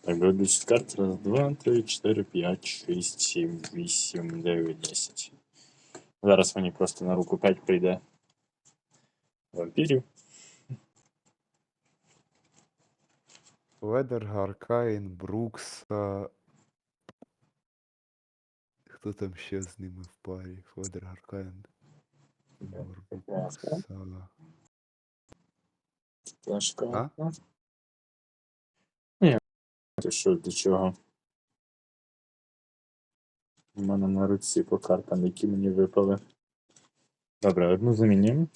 Так, беру 10 карт. Раз, два, три, чотири, п'ять, шість, сім, вісім, дев'ять, десять. Зараз мені просто на руку 5 прийде. Вампірів. Ведергар, Каїн, Брукс. а, Хто там ще з ними в парі? Ведергар, Каїн. Брукс. а, Флешка. А? Ти що, до чого? У мене на руці по картам, які мені випали. Добре, одну замінимо.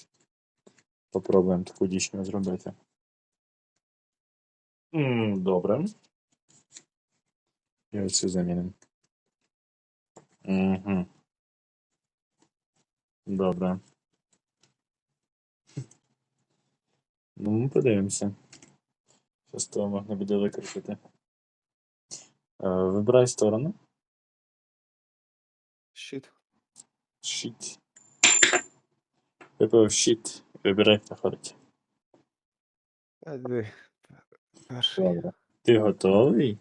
Попробуємо таку дійсно зробити. Добре. І оцю замінимо. Угу. Добре. Ну, подивимося. Що з того можна буде викрутити. Е, вибирай сторону. Щит. Щит. Випав щит. Вибирай, хто ходить. Добре. Ти готовий?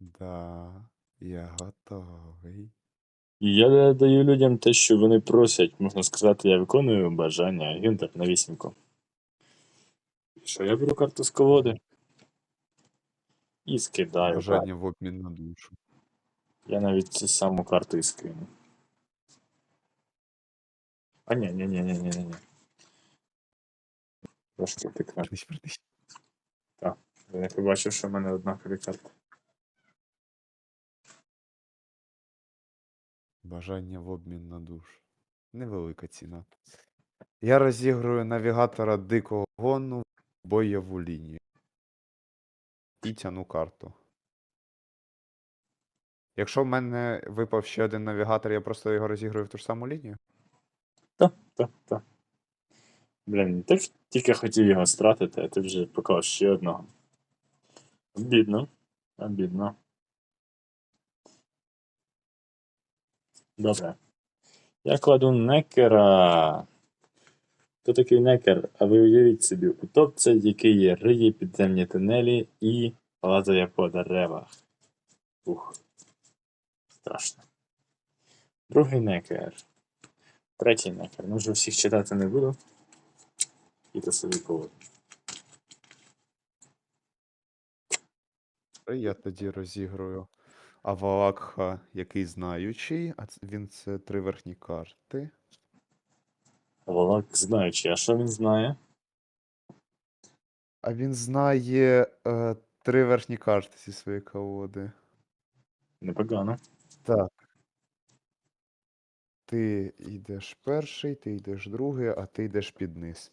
Да, я готовий. Я даю людям те, що вони просять. Можна сказати, я виконую бажання. Гюнтер на вісімку. Що я беру карту з колоди? І скидаю. Бажання в обмін на душу. Я навіть цю саму карту і скину. А ні, ні, ні, ні, ні, ні. Трошки пікне. Вернись, вернись. Я побачив, що в мене однакові карти. Бажання в обмін на душу. Невелика ціна. Я розіграю навігатора дикого гону бойову лінію. І тяну карту. Якщо в мене випав ще один навігатор, я просто його розіграю в ту ж саму лінію. Так, так, так. Блін, так тільки хотів його стратити, а ти вже поклав ще одного. Обідно. Обідно. Добре. Я кладу некера. Хто такий некер? А ви уявіть собі, утопця, який риє підземні тунелі і лазає по деревах. Ух. Страшно. Другий некер. Третій некер. Ну, вже всіх читати не буду. І то собі поводу. Я тоді розіграю Авалакха, який знаючий, а він це три верхні карти. Волок знаючи, а що він знає? А він знає е, три верхні карти зі своєї колоди. Непогано. Так. Ти йдеш перший, ти йдеш другий, а ти йдеш під низ.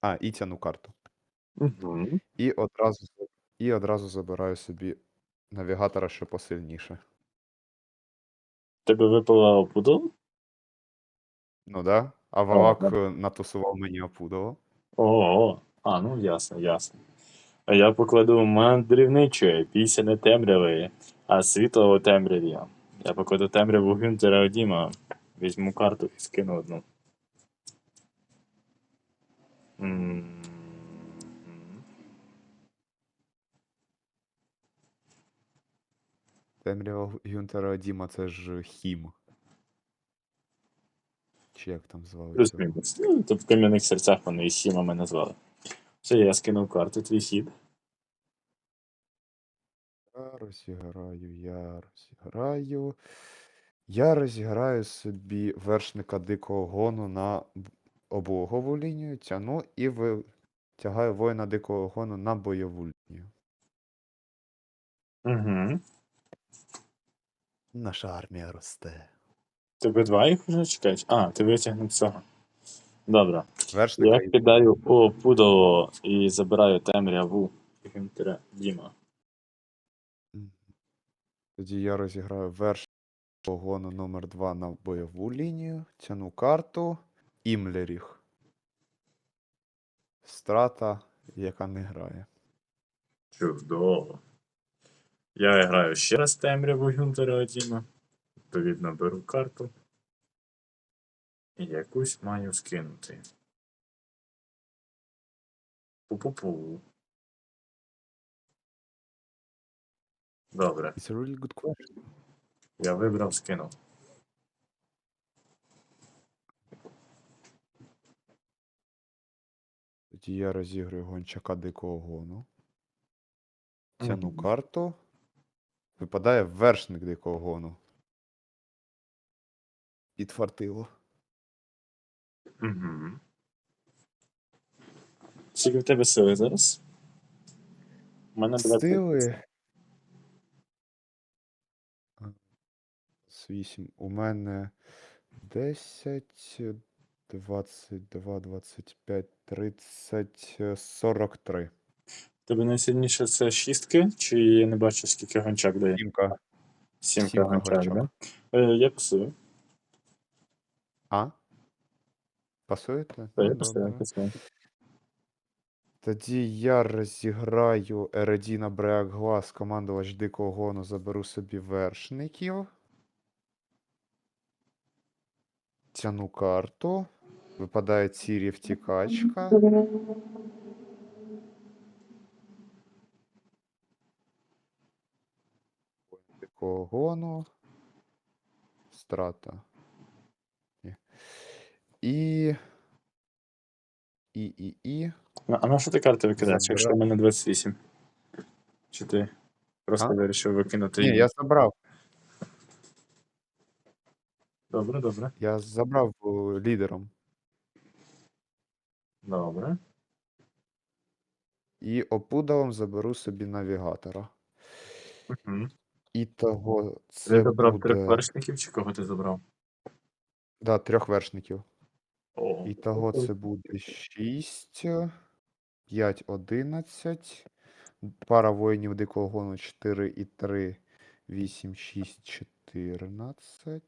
А, і тяну карту. Угу. І одразу, і одразу забираю собі навігатора, що посильніше. Тебе випала опудол? Ну да. А Валак е, натусував мені опудало. Ого. А, ну ясно, ясно. А я покладу мандрівничої, пісня темряви, а світло у темряві. Я покладу темряву Гюнтера Одіма. Візьму карту і скину одну. М. Темрява Гюнтера Діма це ж хім. Чи як там звали? цього? Плюс-мінус. Ну, то в кам'яних серцях вони і сімами назвали. Все, я скинув карту, твій хід. Я розіграю, я розіграю. Я розіграю собі вершника дикого гону на б- облогову лінію, тяну і витягаю воїна дикого гону на бойову лінію. Угу. Наша армія росте. Тебе два їх вже чекають? А, ти витягнув цього. Добре. Вершника Я і кидаю о пудало і забираю темряву Гюнтера Діма. Тоді я розіграю вершника гону номер 2 на бойову лінію, тяну карту, Імлеріх. Страта, яка не грає. Чудово. Я граю ще раз темряву Гюнтера Діма. Відповідно, беру карту. І якусь маю скинути. Пу-пу-пу. Добре, It's a really good question. я вибрав, скинув. Тоді я розіграю гончака дикого гону. Тяну Мгм. карту. Випадає вершник дикого гону. Підфартило. Угу. Скільки в тебе сили зараз? У мене 20. Стили. 8. У мене 10, 22, 25, 30, е, 43. Тебе найсильніше це шістки, чи я не бачу, скільки гончак дає? Сімка. Сімка, сімка гончак, гончак. да? Е, я псую. А? Пасуєте? Та я Ну, псую, я добре. псую. Тоді я розіграю Ередіна Бреак Глас, командувач Дикого Гону, заберу собі вершників. Тяну карту. Випадає Цірі втікачка. Дикого Гону. Страта. Ні. І. І, і, і. А на що ти карти викидаєш, якщо в мене 28? Чи ти просто А? вирішив викинути? Ні, я забрав. Добре, добре. Я забрав лідером. Добре. І опудалом заберу собі навігатора. Угу. І того Ти це забрав трьох буде... вершників, чи кого ти забрав? Да, трьох вершників. О, І того це буде 6, 5, 11. Пара воїнів дикого гону 4 і 3, 8, 6, 14.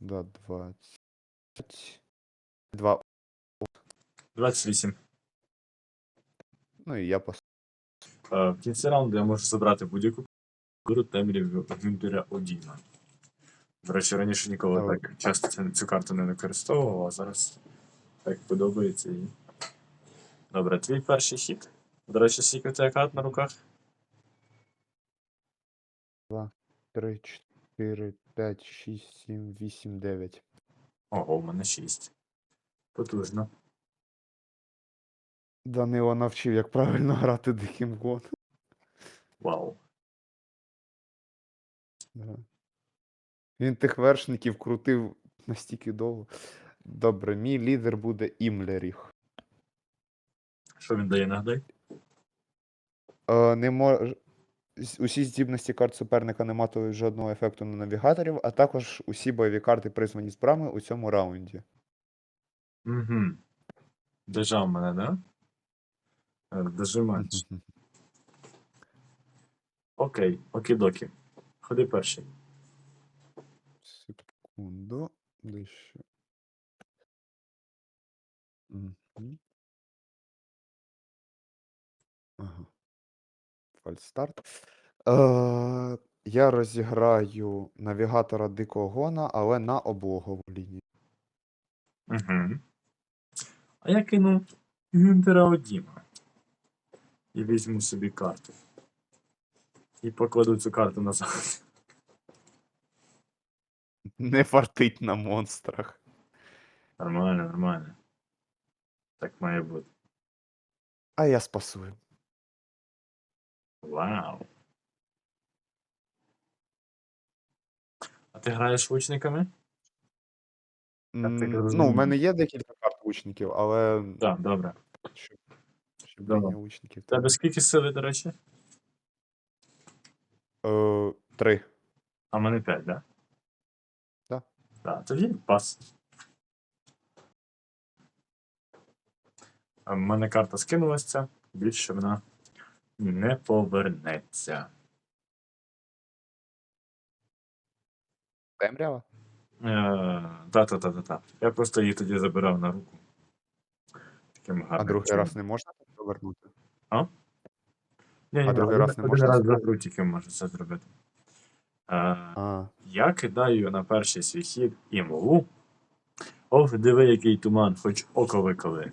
Да, 20. 2. 28. Ну і я пос... Е, В кінці раунду я можу забрати будь-яку куру темряву Вімпіря Одіна. До речі, раніше ніколи Давай. так часто цю- цю карту не використовував, а зараз так подобається і. Добре, твій перший хід. До речі, скільки у тебе карт на руках? 3, 4, 5, 6, 7, 8, 9. Ого, у мене 6. Потужно. Данило навчив, як правильно грати диким гоном. Вау. Да. Він тих вершників крутив настільки довго. Добре, мій лідер буде Імлеріх. Що він дає нагадай? Е, не мож... Усі здібності карт суперника не матимуть жодного ефекту на навігаторів, а також усі бойові карти, призвані з брами у цьому раунді. Угу. Держав мене, да? Е, Окей, окей-докі. Ходи перший. Секунду. Дещо. Ага. Фальстарт. Е, я розіграю навігатора Дикого Гона, але на облогову лінію. Угу. А я кину Гюнтера Одіма. І візьму собі карту. І покладу цю карту назад. Не фартить на монстрах. Нормально, нормально. Так має бути. А я спасую. Вау. А ти граєш лучниками? так М, Ну, в мене є декілька карт лучників, але Так, добре. щоб, щоб Добре. лінія лучників. У тебе скільки сили, до речі? Е, три. А в мене 5, да? Да. Так, тоді пас. А в мене карта скинулася, більше вона не повернеться. Темрява? Та-та-та-та-та. Я просто її тоді забирав на руку. Таким А гарним другий чином. раз не можна так повернути? Ні, ні, а другий один- раз не один можна раз за гру тільки може це зробити. Е, А, я кидаю на перший свій хід імлу Ох, диви, який туман, хоч око виколи.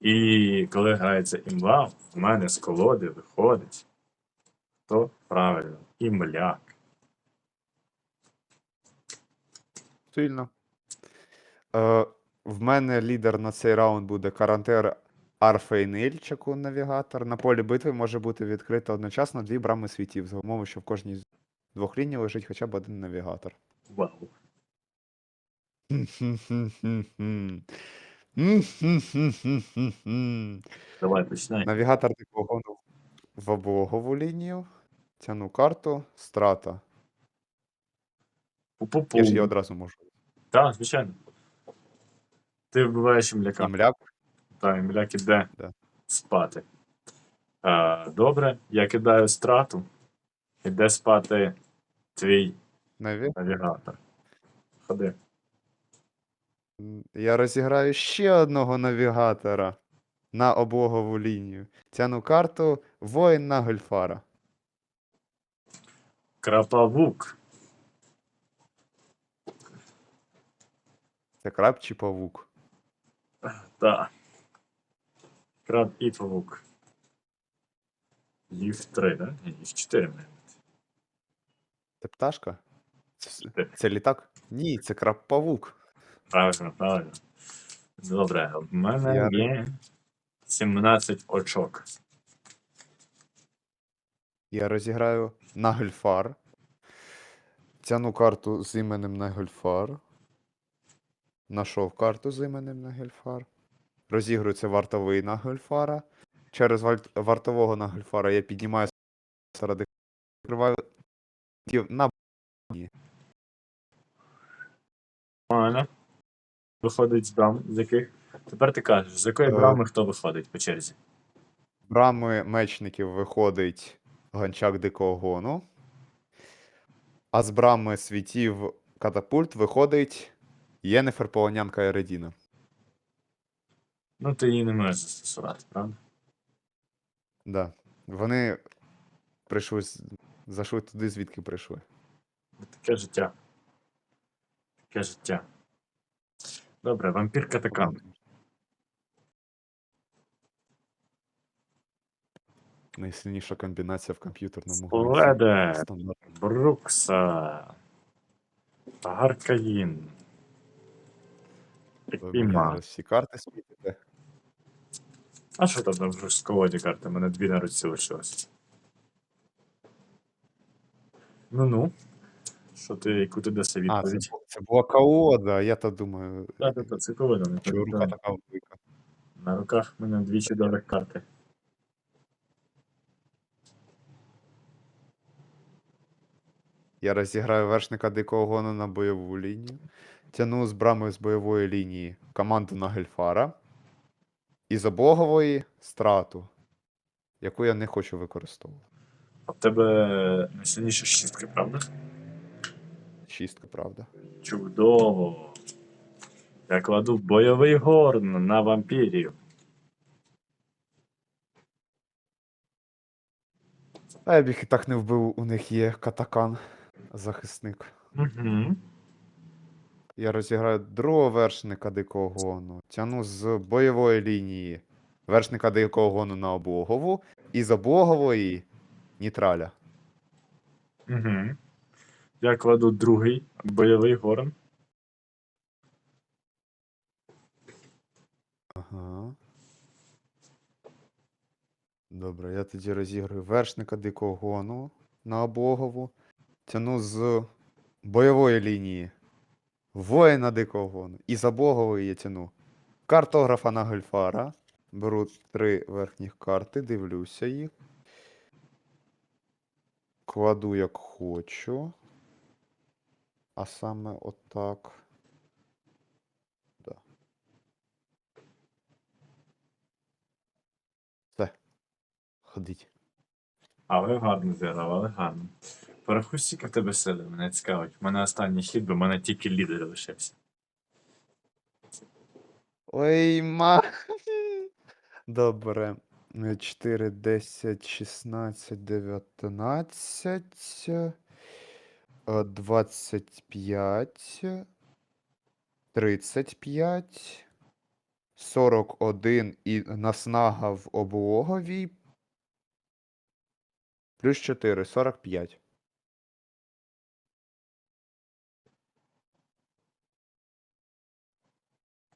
І коли грається імла, в мене з колоди виходить. То правильно, імляк. Сильно. Е, в мене лідер на цей раунд буде Карантер Арфейниль, чаклун навігатор. На полі битви може бути відкрито одночасно дві брами світів, за умови, що в кожній з двох ліній лежить хоча б один навігатор. Вау. Давай починай. Навігатор такого в облогову лінію. Тяну карту, страта. Пу-пу-пу. Я ж її одразу можу. Так, звичайно. Ти вбиваєш імляка. Імляк. Та, імляк іде Да. спати. А, добре, я кидаю страту. Іде спати твій Наві... навігатор. Ходи. Я розіграю ще одного навігатора на облогову лінію. Тяну карту воїн на Гольфара. Крапавук. Це краб чи павук? Так. Краб і павук. Їх три, да? Ні, їх чотири має бути. Це пташка? Це, с- це літак? Ні, це краб павук. Правильно, правильно. Добре, в мене Я- є 17 очок. Я розіграю на Гольфар. Тяну карту з іменем на Гольфар. Нашов карту з іменем на Гольфар. Розігрується вартовий на Гольфара. Через вартового на Гольфара я піднімаю серед відкриваю на Нормально. Виходить з брам, з яких. Тепер ти кажеш, з якої Е. брами хто виходить по черзі? брами мечників виходить гончак дикого гону. А з брами світів катапульт виходить Єнефер Полонянка Ередіна. Ну, ти її не можеш застосувати, правда? Да. Вони прийшли, з- зайшли туди, звідки прийшли. Таке життя. Таке життя. Добре, вампір катакан. Найсильніша комбінація в комп'ютерному Леде. Стандарт. Брукса. Гаркаїн. Ви Епіма. зараз всі карти світите. А що там з колоді карти? У мене дві на руці лишилось. Ну ну. Що ти, яку ти даси А, це, відповідь? це була колода, я то думаю, Так, так, так, це колода. не чого рука така велика. На руках в мене дві чудових карти. Я розіграю вершника дикого гону на бойову лінію. Тяну з брами з бойової лінії команду на Гельфара. І з облогової страту, яку я не хочу використовувати. А в тебе найсильніша шістка, правда? Шістка, правда. Чудово. Я кладу бойовий горн на вампірів. А я б їх і так не вбив, у них є катакан, захисник. Угу. Я розіграю другого вершника дикого гону. Тяну з бойової лінії вершника дикого гону на облогову. І з облогової нітраля. Угу. Я кладу другий бойовий горн. Ага. Добре, я тоді розіграю вершника дикого гону на облогову. Тяну з бойової лінії воїна дикого гону. І з облогової я тяну картографа на Гольфара. Беру три верхніх карти, дивлюся їх. Кладу як хочу. А саме отак. Да. Все. Ходіть. Але гарно зіграв, але гарно. Порахуй, скільки в тебе сили, мене цікавить. У мене останній хід, бо в мене тільки лідер лишився. Ой, ма. Добре. 4, 10, 16, 19, е, 25, 35, 41 і наснага в облоговій. Плюс 4, 45.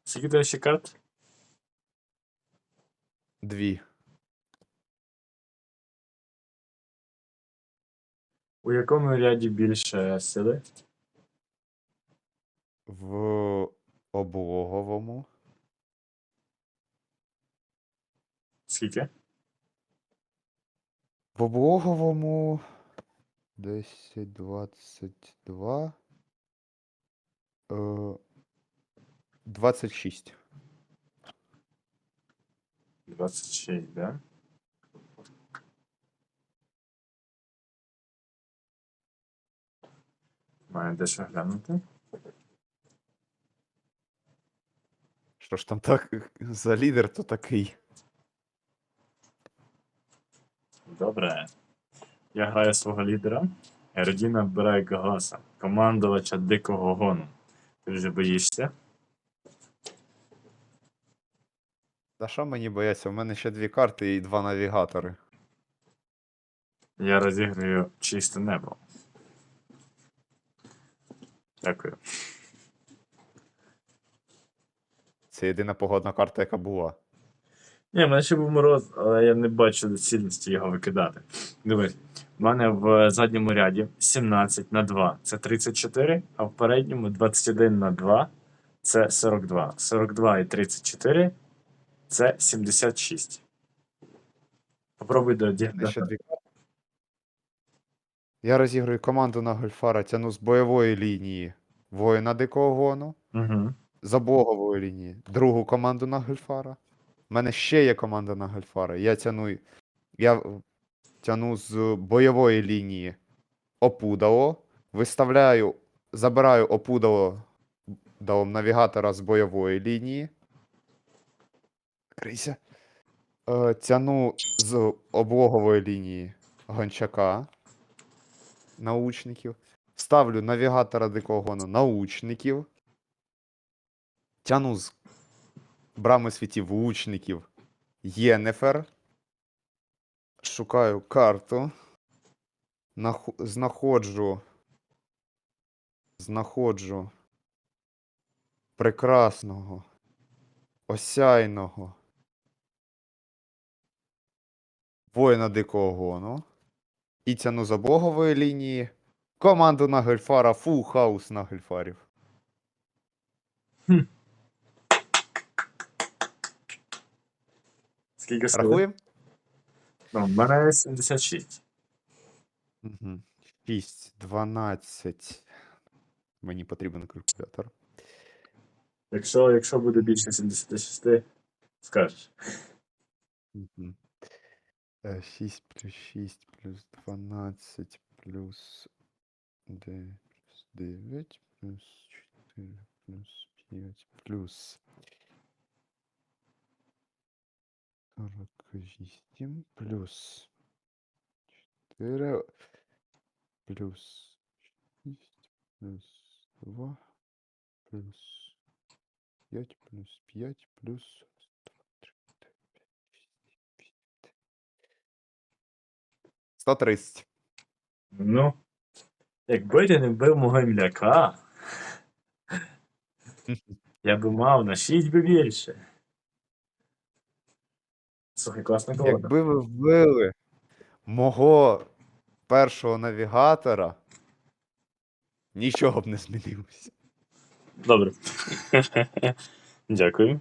Скільки тебе ще карт? Дві. У якому ряді більше сили? В облоговому. Скільки? В облоговому 10, 22. Е, 26. 26, да? Маю дещо глянути. Що ж там так за лідер то такий? Добре. Я граю свого лідера. Ердіна вбирає Гагласа, командувача дикого гону. Ти вже боїшся? Та що мені бояться? У мене ще дві карти і два навігатори. Я розіграю чисте небо. Дякую. Це єдина погодна карта, яка була. Ні, в мене ще був мороз, але я не бачу доцільності його викидати. Дивись, в мене в задньому ряді 17 на 2 це 34, а в передньому 21 на 2 це 42. 42 і 34 це 76. Попробуй ще дві. Я розіграю команду на Гольфара, тяну з бойової лінії воїна дикого гону. Угу. з облогової лінії. Другу команду на Гельфара. У мене ще є команда на Гельфара. Я тяну, я тяну з бойової лінії Опудало. Виставляю, забираю Опудало навігатора з бойової лінії. Крийся. Е, тяну з облогової лінії гончака. Научників. Ставлю навігатора дикого гону научників. Тяну з брами світів лучників Єнефер. Шукаю карту. Наху- знаходжу. Знаходжу прекрасного, осяйного воїна дикого гону. І тяну з облогової лінії команду на Гельфара, фул хаус на Гельфарів. Скільки сили? Рахуємо? Ну, в мене 76. Угу. 6, 12. Мені потрібен калькулятор. Якщо, якщо буде більше 76, скажеш. Угу. 6 плюс 6 плюс 12 плюс 9 плюс 9 плюс 4 плюс 5 плюс 48 плюс 4 плюс 6 плюс 2 плюс 5 плюс 5 плюс 130. Ну, якби ти не вбив мого мляка, я би мав на 6 би більше. Слухай, класна колода. Якби ви вбили мого першого навігатора, нічого б не змінилося. Добре. Дякую.